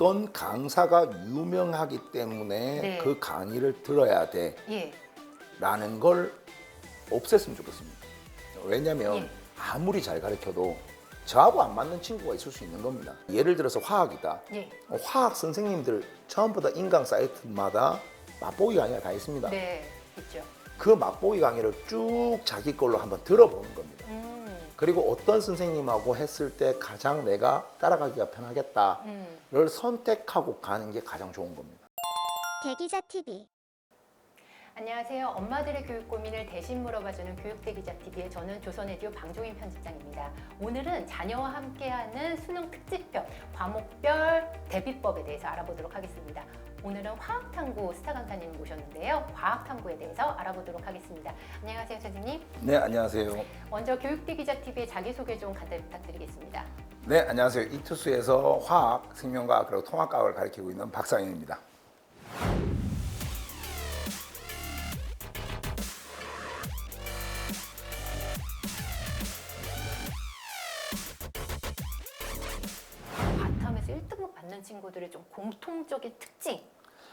어떤 강사가 유명하기 때문에 네. 그 강의를 들어야 예. 돼라는 걸 없앴으면 좋겠습니다. 왜냐하면 예. 아무리 잘 가르쳐도 저하고 안 맞는 친구가 있을 수 있는 겁니다. 예를 들어서 화학이다. 예. 화학 선생님들 처음부터 인강 사이트마다 맛보기 강의가 다 있습니다. 네. 있죠. 그 맛보기 강의를 쭉 자기 걸로 한번 들어보는 겁니다. 음. 그리고 어떤 선생님하고 했을 때 가장 내가 따라가기가 편하겠다를 음. 선택하고 가는 게 가장 좋은 겁니다. 대기자 TV 안녕하세요. 엄마들의 교육 고민을 대신 물어봐주는 교육대기자 TV의 저는 조선에디오 방종인 편집장입니다. 오늘은 자녀와 함께하는 수능 특집편 과목별 대비법에 대해서 알아보도록 하겠습니다. 오늘은 화학탐구 스타 강사님을 모셨는데요. 과학탐구에 대해서 알아보도록 하겠습니다. 안녕하세요, 선생님. 네, 안녕하세요. 먼저 교육대 기자 TV의 자기소개 좀 간단히 부탁드리겠습니다. 네, 안녕하세요. 이투스에서 화학, 생명과학 그리고 통합과학을 가르치고 있는 박상현입니다. 바텀에서 1등급 받는 친구들의 좀 공통적인 특징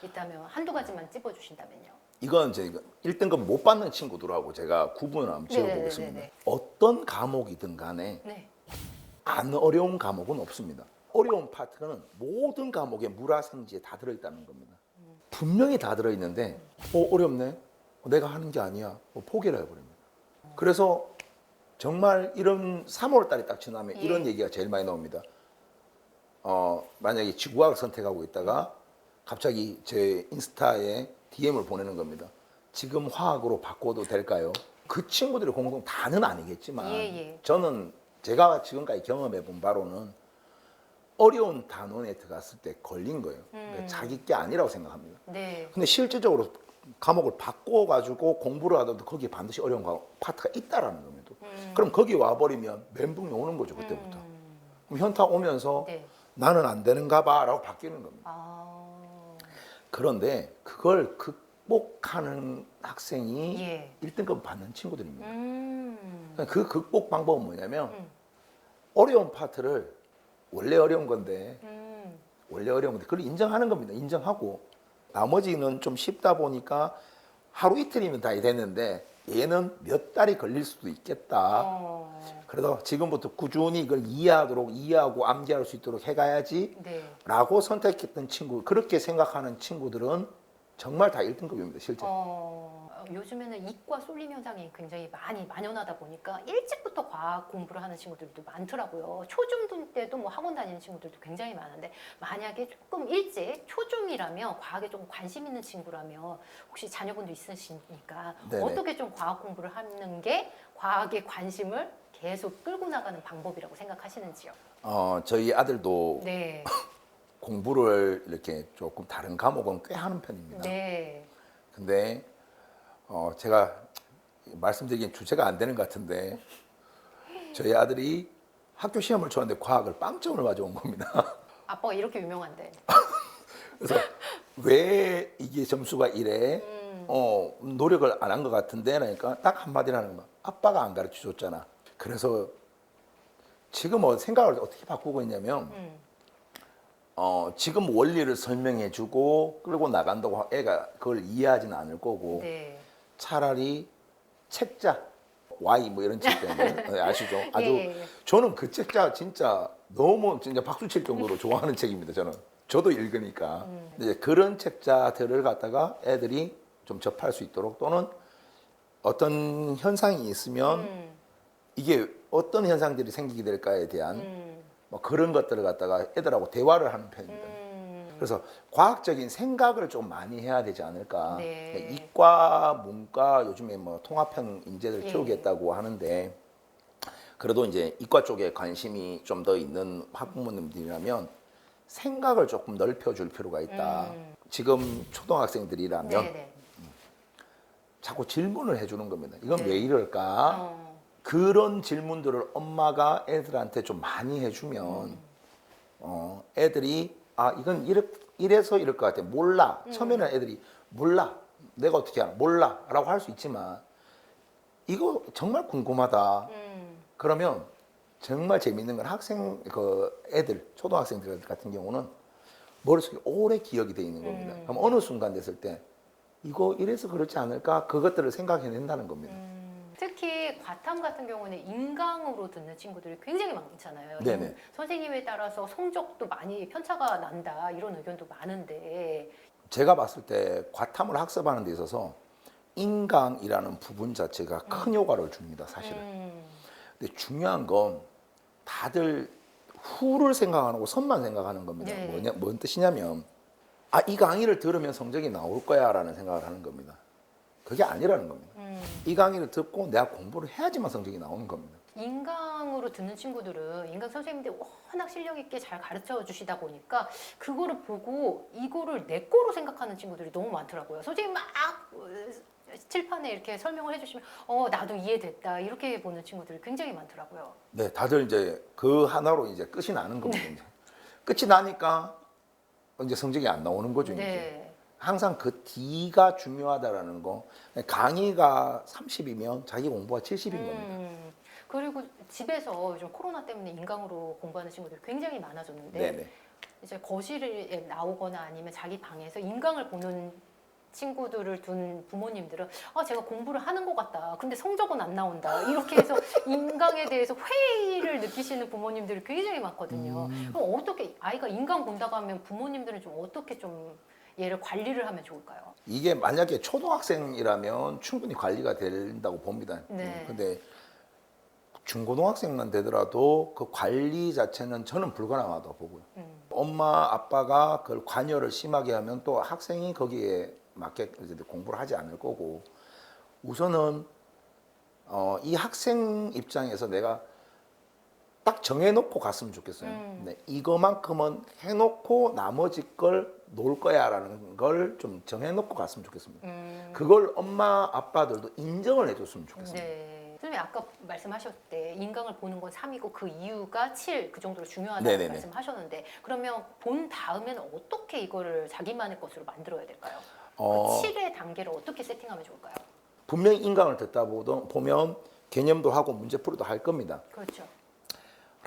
있다면 한두 가지만 찝어주신다면요. 이건 이제 1등급 못 받는 친구들하고 제가 구분을 한번 지어보겠습니다. 네네네네. 어떤 과목이든 간에 네. 안 어려운 과목은 없습니다. 어려운 파트는 모든 과목의 물화생지에 다 들어있다는 겁니다. 분명히 다 들어있는데 어, 어렵네? 어, 내가 하는 게 아니야. 어, 포기를 해버립니다. 그래서 정말 이런 3월 달에 딱 지나면 예. 이런 얘기가 제일 많이 나옵니다. 어, 만약에 지구학을 선택하고 있다가 갑자기 제 인스타에 DM을 보내는 겁니다. 지금 화학으로 바꿔도 될까요? 그 친구들의 공통 다는 아니겠지만 예, 예. 저는 제가 지금까지 경험해 본 바로는 어려운 단원에 들어갔을 때 걸린 거예요. 그러니까 음. 자기 게 아니라고 생각합니다. 네. 근데 실질적으로 과목을 바꿔가지고 공부를 하더라도 거기에 반드시 어려운 파트가 있다라는 겁니다. 음. 그럼 거기 와버리면 멘붕이 오는 거죠 그때부터. 음. 그럼 현타 오면서 네. 나는 안 되는가 봐 라고 바뀌는 겁니다. 아. 그런데 그걸 극복하는 학생이 예. 1등급 받는 친구들입니다. 음. 그 극복 방법은 뭐냐면 음. 어려운 파트를 원래 어려운 건데 음. 원래 어려운 건데 그걸 인정하는 겁니다. 인정하고 나머지는 좀 쉽다 보니까 하루 이틀이면 다 됐는데 얘는 몇 달이 걸릴 수도 있겠다. 어. 그래서 지금부터 꾸준히 이걸 이해하도록 이해하고 암기할 수 있도록 해가야지 네. 라고 선택했던 친구 그렇게 생각하는 친구들은 정말 다 1등급입니다 실제 어. 요즘에는 이과 쏠림 현상이 굉장히 많이 만연하다 보니까 일찍부터 과학 공부를 하는 친구들도 많더라고요. 초중 때도 뭐 학원 다니는 친구들도 굉장히 많은데 만약에 조금 일찍 초중이라면 과학에 좀 관심 있는 친구라면 혹시 자녀분도 있으시니까 네네. 어떻게 좀 과학 공부를 하는 게 과학에 관심을 계속 끌고 나가는 방법이라고 생각하시는지요? 어, 저희 아들도 네. 공부를 이렇게 조금 다른 과목은 꽤 하는 편입니다 네. 근데 어, 제가 말씀드리기엔 주제가 안 되는 것 같은데 저희 아들이 학교 시험을 쳤는데 과학을 빵점을 가져온 겁니다 아빠가 이렇게 유명한데. 그래서 왜 이게 점수가 이래 음. 어, 노력을 안 한 것 같은데 그러니까 딱 한마디라는 거야. 아빠가 안 가르쳐 줬잖아. 그래서 지금 어, 생각을 어떻게 바꾸고 있냐면 음. 어, 지금 원리를 설명해 주고 끌고 나간다고 애가 그걸 이해하지는 않을 거고 네. 차라리 책자 Y 뭐 이런 책 때문에 아시죠? 아주 예, 예. 저는 그 책자 진짜 너무 진짜 박수 칠 정도로 좋아하는 책입니다. 저는 저도 읽으니까 음. 이제 그런 책자들을 갖다가 애들이 좀 접할 수 있도록 또는 어떤 현상이 있으면 음. 이게 어떤 현상들이 생기게 될까에 대한 음. 뭐 그런 것들을 갖다가 애들하고 대화를 하는 편입니다. 음. 그래서 과학적인 생각을 좀 많이 해야 되지 않을까. 네. 이과, 문과 요즘에 뭐 통합형 인재들 예. 키우겠다고 하는데 그래도 이제 이과 쪽에 관심이 좀 더 있는 학부모님들이라면 생각을 조금 넓혀줄 필요가 있다. 음. 지금 초등학생들이라면 네네. 자꾸 질문을 해주는 겁니다. 이건 네. 왜 이럴까? 어. 그런 질문들을 엄마가 애들한테 좀 많이 해주면 음. 어, 애들이 아 이건 이렇, 이래서 이럴 것 같아 몰라 음. 처음에는 애들이 몰라 내가 어떻게 알아 몰라 라고 할 수 있지만 이거 정말 궁금하다 음. 그러면 정말 재밌는 건 학생 그 애들 초등학생들 같은 경우는 머릿속에 오래 기억이 돼 있는 겁니다. 음. 그럼 어느 순간 됐을 때 이거 이래서 그렇지 않을까 그것들을 생각해낸다는 겁니다. 음, 특히 과탐 같은 경우는 인강으로 듣는 친구들이 굉장히 많잖아요. 네네. 인- 선생님에 따라서 성적도 많이 편차가 난다 이런 의견도 많은데 제가 봤을 때 과탐을 학습하는 데 있어서 인강이라는 부분 자체가 큰 효과를 줍니다, 사실은. 음, 근데 중요한 건 다들 후를 생각 안 하고 선만 생각하는 겁니다. 네. 뭐냐, 뭔 뜻이냐면 아, 이 강의를 들으면 성적이 나올 거야라는 생각을 하는 겁니다. 그게 아니라는 겁니다. 음. 이 강의를 듣고 내가 공부를 해야지만 성적이 나오는 겁니다. 인강으로 듣는 친구들은 인강 선생님들이 워낙 실력 있게 잘 가르쳐 주시다 보니까 그거를 보고 이거를 내 거로 생각하는 친구들이 너무 많더라고요. 선생님 막 어, 칠판에 이렇게 설명을 해주시면 어 나도 이해됐다 이렇게 보는 친구들이 굉장히 많더라고요. 네, 다들 이제 그 하나로 이제 끝이 나는 겁니다. 이제. 끝이 나니까 이제 성적이 안 나오는 거죠. 이제. 네. 항상 그 D가 중요하다라는 거. 강의가 30이면 자기 공부가 70인 겁니다. 음, 그리고 집에서 요즘 코로나 때문에 인강으로 공부하는 친구들이 굉장히 많아졌는데 네네. 이제 거실에 나오거나 아니면 자기 방에서 인강을 보는 친구들을 둔 부모님들은 아 제가 공부를 하는 것 같다. 근데 성적은 안 나온다. 이렇게 해서 인강에 대해서 회의를 느끼시는 부모님들이 굉장히 많거든요. 음. 그럼 어떻게 아이가 인강 본다고 하면 부모님들은 좀 어떻게 좀 얘를 관리를 하면 좋을까요? 이게 만약에 초등학생이라면 충분히 관리가 된다고 봅니다. 네. 근데 중고등학생만 되더라도 그 관리 자체는 저는 불가능하다고 보고요. 음. 엄마 아빠가 그걸 관여를 심하게 하면 또 학생이 거기에 맞게 공부를 하지 않을 거고 우선은 어, 이 학생 입장에서 내가 딱 정해놓고 갔으면 좋겠어요. 음. 네, 이거만큼은 해놓고 나머지 걸 놓을 거야라는 걸 좀 정해놓고 갔으면 좋겠습니다. 음. 그걸 엄마 아빠들도 인정을 해줬으면 좋겠습니다. 네. 선생님 아까 말씀하셨을 때 인강을 보는 건 3이고 그 이유가 7 그 정도로 중요하다고 네네네. 말씀하셨는데 그러면 본 다음에는 어떻게 이거를 자기만의 것으로 만들어야 될까요? 어, 그 7의 단계를 어떻게 세팅하면 좋을까요? 분명히 인강을 듣다 보면 개념도 하고 문제 풀이도 할 겁니다. 그렇죠.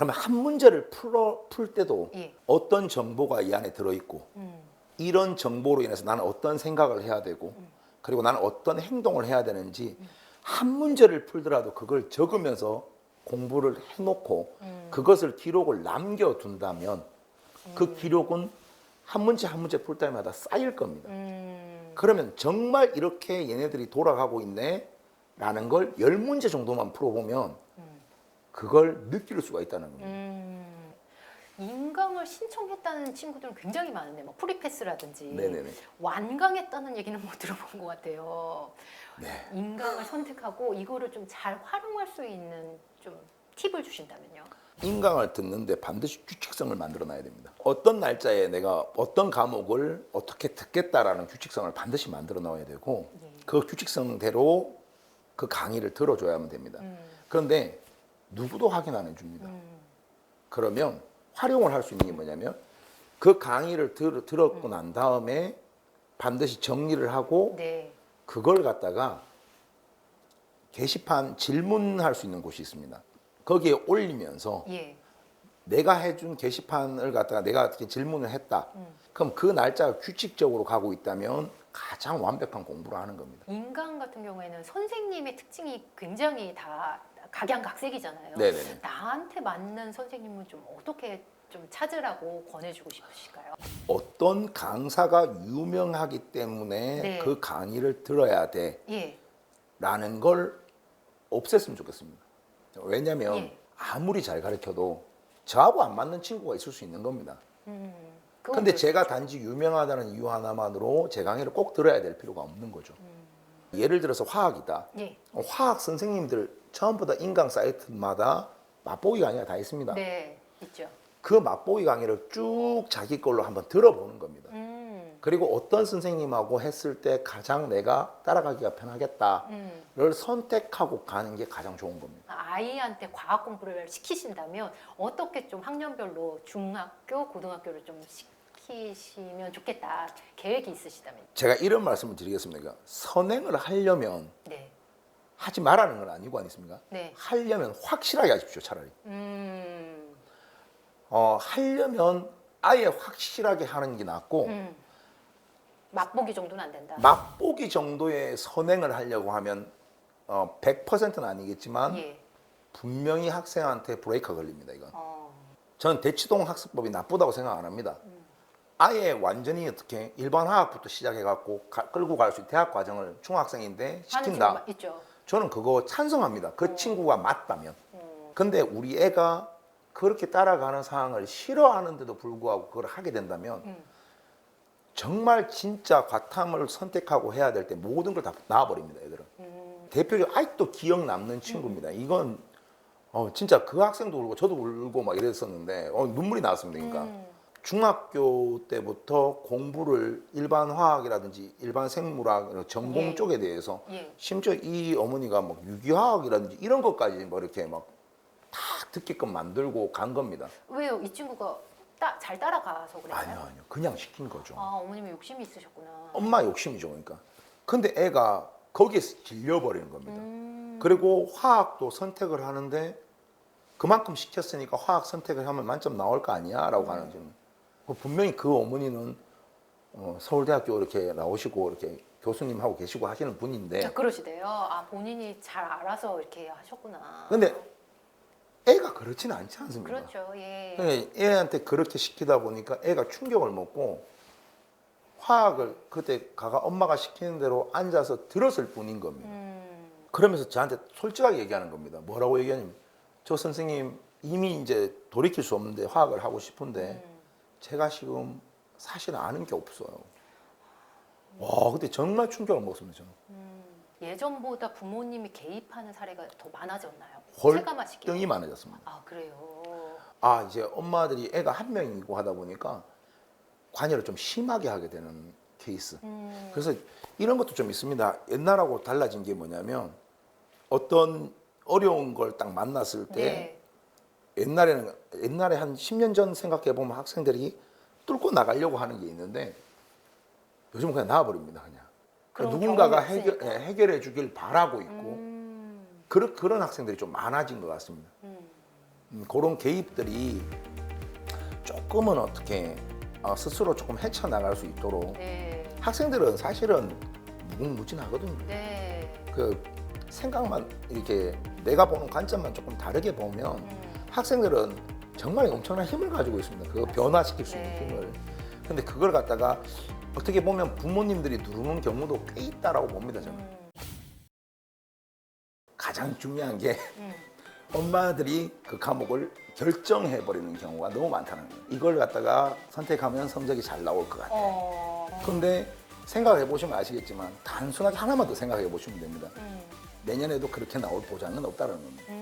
그러면 한 문제를 풀어 풀 때도 예. 어떤 정보가 이 안에 들어 있고 음. 이런 정보로 인해서 나는 어떤 생각을 해야 되고 그리고 나는 어떤 행동을 해야 되는지 한 문제를 풀더라도 그걸 적으면서 공부를 해놓고 음. 그것을 기록을 남겨둔다면 그 기록은 한 문제 한 문제 풀 때마다 쌓일 겁니다. 음. 그러면 정말 이렇게 얘네들이 돌아가고 있네 라는 걸 열 문제 정도만 풀어보면 그걸 느낄 수가 있다는 겁니다. 음. 인강을 신청했다는 친구들은 굉장히 많은데 뭐 프리패스라든지 네네네. 완강했다는 얘기는 못 들어본 것 같아요. 네. 인강을 선택하고 이거를 좀 잘 활용할 수 있는 좀 팁을 주신다면요. 인강을 듣는데 반드시 규칙성을 만들어 놔야 됩니다. 어떤 날짜에 내가 어떤 과목을 어떻게 듣겠다라는 규칙성을 반드시 만들어 놔야 되고 예. 그 규칙성대로 그 강의를 들어줘야만 됩니다. 음. 그런데 누구도 확인 안 해줍니다. 음. 그러면 활용을 할 수 있는 게 뭐냐면 그 강의를 들, 들었고 난 다음에 반드시 정리를 하고 네. 그걸 갖다가 게시판 질문할 수 있는 곳이 있습니다. 거기에 올리면서 예. 내가 해준 게시판을 갖다가 내가 어떻게 질문을 했다. 그럼 그 날짜가 규칙적으로 가고 있다면 가장 완벽한 공부를 하는 겁니다. 인강 같은 경우에는 선생님의 특징이 굉장히 다 각양각색이잖아요. 네네네. 나한테 맞는 선생님은 좀 어떻게 좀 찾으라고 권해주고 싶으실까요? 어떤 강사가 유명하기 때문에 네. 그 강의를 들어야 예. 돼라는 걸 없앴으면 좋겠습니다. 왜냐하면 예. 아무리 잘 가르쳐도 저하고 안 맞는 친구가 있을 수 있는 겁니다. 음. 그건 근데 그렇죠. 제가 단지 유명하다는 이유 하나만으로 제 강의를 꼭 들어야 될 필요가 없는 거죠. 예를 들어서 화학이다. 예. 화학 선생님들 전부 다 인강 사이트마다 맛보기 강의가 다 있습니다. 네. 있죠. 그 맛보기 강의를 쭉 자기 걸로 한번 들어보는 겁니다. 음. 그리고 어떤 선생님하고 했을 때 가장 내가 따라가기가 편하겠다를 음. 선택하고 가는 게 가장 좋은 겁니다. 아이한테 과학 공부를 시키신다면 어떻게 좀 학년별로 중학교, 고등학교를 좀 시키 시면 좋겠다 계획이 있으시다면 제가 이런 말씀을 드리겠습니다. 선행을 하려면 네, 하지 말라는 건 아니고 아니습니까? 네, 하려면 확실하게 하십시오, 차라리. 음, 어, 하려면 아예 확실하게 하는 게 낫고 음. 맛보기 정도는 안 된다. 맛보기 정도의 선행을 하려고 하면 어, 100%는 아니겠지만 예. 분명히 학생한테 브레이크가 걸립니다. 이건. 어. 저는 대치동 학습법이 나쁘다고 생각 안 합니다. 아예 완전히 어떻게 일반 화학부터 시작해갖고 가- 끌고 갈 수 있는 대학 과정을 중학생인데 시킨다. 있죠. 저는 그거 찬성합니다. 그 어. 친구가 맞다면. 어. 근데 우리 애가 그렇게 따라가는 상황을 싫어하는데도 불구하고 그걸 하게 된다면 음. 정말 진짜 과탐을 선택하고 해야 될 때 모든 걸다 놔버립니다. 애들은. 음. 대표적으로 아직도 기억 남는 친구입니다. 이건 어, 진짜 그 학생도 울고 저도 울고 막 이랬었는데 어, 눈물이 나왔습니다. 그러니까 음. 중학교 때부터 공부를 일반 화학이라든지 일반 생물학 전공 예. 쪽에 대해서 예. 심지어 이 어머니가 막 유기화학이라든지 이런 것까지 뭐 이렇게 막 다 듣게끔 만들고 간 겁니다. 왜요? 이 친구가 따, 잘 따라가서 그래요? 아니요, 아니요. 그냥 시킨 거죠. 아, 어머님이 욕심이 있으셨구나. 엄마 욕심이죠, 그러니까. 근데 애가 거기에서 질려버리는 겁니다. 음. 그리고 화학도 선택을 하는데 그만큼 시켰으니까 화학 선택을 하면 만점 나올 거 아니야? 라고 하는 좀 분명히 그 어머니는 어, 서울대학교 이렇게 나오시고 이렇게 교수님 하고 계시고 하시는 분인데 자, 그러시대요. 아, 본인이 잘 알아서 이렇게 하셨구나. 근데 애가 그렇지는 않지 않습니까? 그렇죠. 예. 그러니까 애한테 그렇게 시키다 보니까 애가 충격을 먹고 화학을 그때 가가 엄마가 시키는 대로 앉아서 들었을 뿐인 겁니다. 음. 그러면서 저한테 솔직하게 얘기하는 겁니다. 뭐라고 얘기하냐면 저 선생님 이미 이제 돌이킬 수 없는데 화학을 하고 싶은데 음. 제가 지금 사실 아는 게 없어요. 와, 그때 정말 충격을 먹었습니다. 저는. 음. 예전보다 부모님이 개입하는 사례가 더 많아졌나요? 헐 체감하시기에. 병이 많아졌습니다. 아, 그래요. 아, 이제 엄마들이 애가 한 명이고 하다 보니까 관여를 좀 심하게 하게 되는 케이스. 음. 그래서 이런 것도 좀 있습니다. 옛날하고 달라진 게 뭐냐면 어떤 어려운 걸 딱 만났을 때 네. 옛날에는 옛날에 한 10년 전 생각해 보면 학생들이 뚫고 나가려고 하는 게 있는데 요즘은 그냥 나와버립니다 그냥 누군가가 해결. 예, 해결해 주길 바라고 있고 음. 그런 그런 학생들이 좀 많아진 것 같습니다. 음. 음, 그런 개입들이 조금은 어떻게 어, 스스로 조금 헤쳐나갈 수 있도록 네. 학생들은 사실은 무궁무진하거든요. 네. 그 생각만 이렇게 내가 보는 관점만 조금 다르게 보면 음. 학생들은 정말 엄청난 힘을 가지고 있습니다. 그거 변화시킬 수 있는 네. 힘을. 근데 그걸 갖다가 어떻게 보면 부모님들이 누르는 경우도 꽤 있다라고 봅니다. 저는 음. 가장 중요한 게 음. 엄마들이 그 과목을 결정해 버리는 경우가 너무 많다는 거예요. 이걸 갖다가 선택하면 성적이 잘 나올 것 같아. 어. 근데 생각해 보시면 아시겠지만 단순하게 하나만 더 생각해 보시면 됩니다. 음. 내년에도 그렇게 나올 보장은 없다는 겁니다. 음.